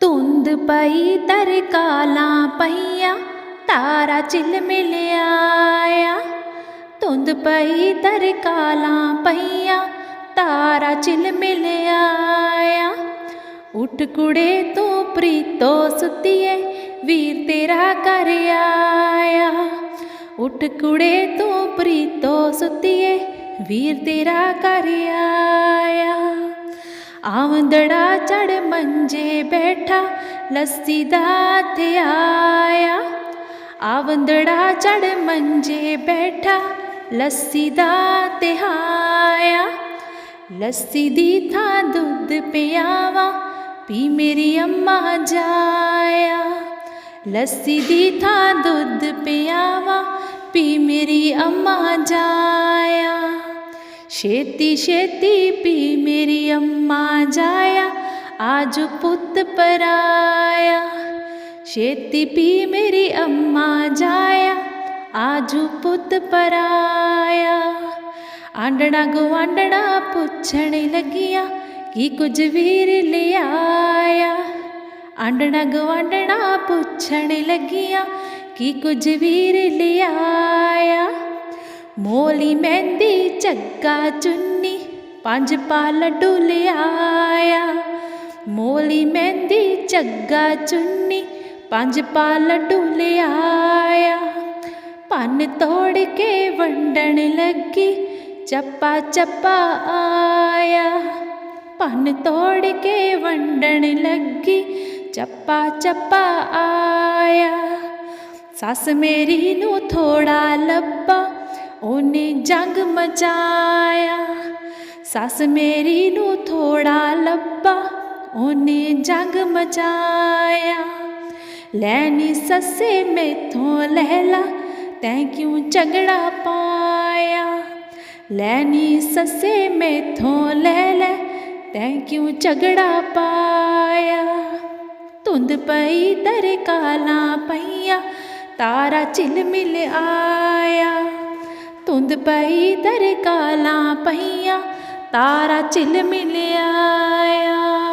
ਧੁੰਦ ਪਈ ਤਰਕਾਲਾਂ ਪਈਆਂ, ਤਾਰਾ ਚਿਲ ਮਿਲ ਆਇਆ ਧੁੰਦ ਪਈ ਤਰਕਾਲਾਂ ਪਈਆਂ, ਤਾਰਾ ਚਿਲ ਮਿਲ ਉੱਠ ਕੁੜੇ ਤੂੰ ਪ੍ਰੀਤੋ ਸੁੱਤੀਏ, ਵੀਰ ਤੇਰਾ ਕਰ ਆਇਆ। ਉੱਠ ਕੁੜੇ ਤੂੰ ਪ੍ਰੀਤੋ ਸੁੱਤੀਏ, ਵੀਰ ਤੇਰਾ ਕਰ ਆਇਆ। ਆਵੰਦੜਾ ਚੜ ਮੰਜੇ ਬੈਠਾ, ਲੱਸੀ ਦਾ ਤੇ ਆਇਆ। ਆਵੰਦੜਾ ਚੜ ਮੰਜੇ ਬੈਠਾ, ਲੱਸੀ ਦਾ ਤੇ ਆਇਆ। ਲੱਸੀ ਦੀ ਥਾਂ ਦੁੱਧ ਪਿਆਵਾ, ਪੀ ਮੇਰੀ ਅੰਮਾ ਜਾਇਆ। ਲੱਸੀ ਦੀ ਥਾਂ ਦੁੱਧ ਪਿਆਵਾ, ਪੀ ਮੇਰੀ ਅੰਮਾ ਜਾਇਆ। ਛੇਤੀ ਛੇਤੀ ਪੀ ਆਜ ਪੁੱਤ ਪਰਾਇਆ। ਛੇਤੀ ਪੀ ਮੇਰੀ ਅੰਮਾ ਜਾਇਆ। ਆਜੂ ਪੁੱਤ ਪਰਾਇਆ। ਆਂਡਣਾ ਗਵਾਂਡਣਾ ਪੁੱਛਣ ਲੱਗੀਆਂ, ਕੀ ਕੁਝ ਵੀਰ ਲਿਆਇਆ? ਆਂਡਣਾ ਗਵਾਂਡਣਾ ਪੁੱਛਣ ਲੱਗੀਆਂ, ਕੀ ਕੁਝ ਵੀਰ ਲਿਆਇਆ? ਮੋਲੀ ਮਹਿੰਦੀ ਚੱਗਾ ਚੁੰਨੀ, ਪੰਜ ਪਾ ਲੱਡੂ ਲਿਆਇਆ। ਮੋਲੀ ਮਹਿੰਦੀ ਚੱਗਾ ਚੁੰਨੀ, ਪੰਜ ਪਾ ਲੱਡੂ ਲਿਆਇਆ। ਭੰਨ ਤੋੜ ਕੇ ਵੰਡਣ ਲੱਗੀ, ਚੱਪਾ ਚੱਪਾ ਆਇਆ। ਭੰਨ ਤੋੜ ਕੇ ਵੰਡਣ ਲੱਗੀ, ਚੱਪਾ ਚੱਪਾ ਆਇਆ। ਸੱਸ ਮੇਰੀ ਨੂੰ ਥੋੜਾ ਲੱਭਾ, ਉਹਨੇ ਜੰਗ ਮਚਾਇਆ। ਸੱਸ ਮੇਰੀ ਨੂੰ ਥੋੜਾ ਲੱਭਾ ਉਹਨੇ ਜਗ ਮਚਾਇਆ। ਲੈਣੀ ਸੱਸੇ ਮੈਥੋਂ ਲਹਿਲਾ, ਤੈਂ ਕਿਉਂ ਝਗੜਾ ਪਾਇਆ? ਲੈਣੀ ਸੱਸੇ ਮੈਥੋਂ ਲੈ ਲੈ ਤੈਂ ਕਿਉਂ ਝਗੜਾ ਪਾਇਆ? ਧੁੰਦ ਪਈ ਤਰ ਕਾਲਾਂ ਪਈਆਂ, ਤਾਰਾ ਝਿਲ ਮਿਲ ਆਇਆ। ਧੁੰਦ ਪਈ ਤਰ ਕਾਲਾਂ ਪਈਆਂ, ਤਾਰਾ ਝਿਲ ਮਿਲ ਆਇਆ।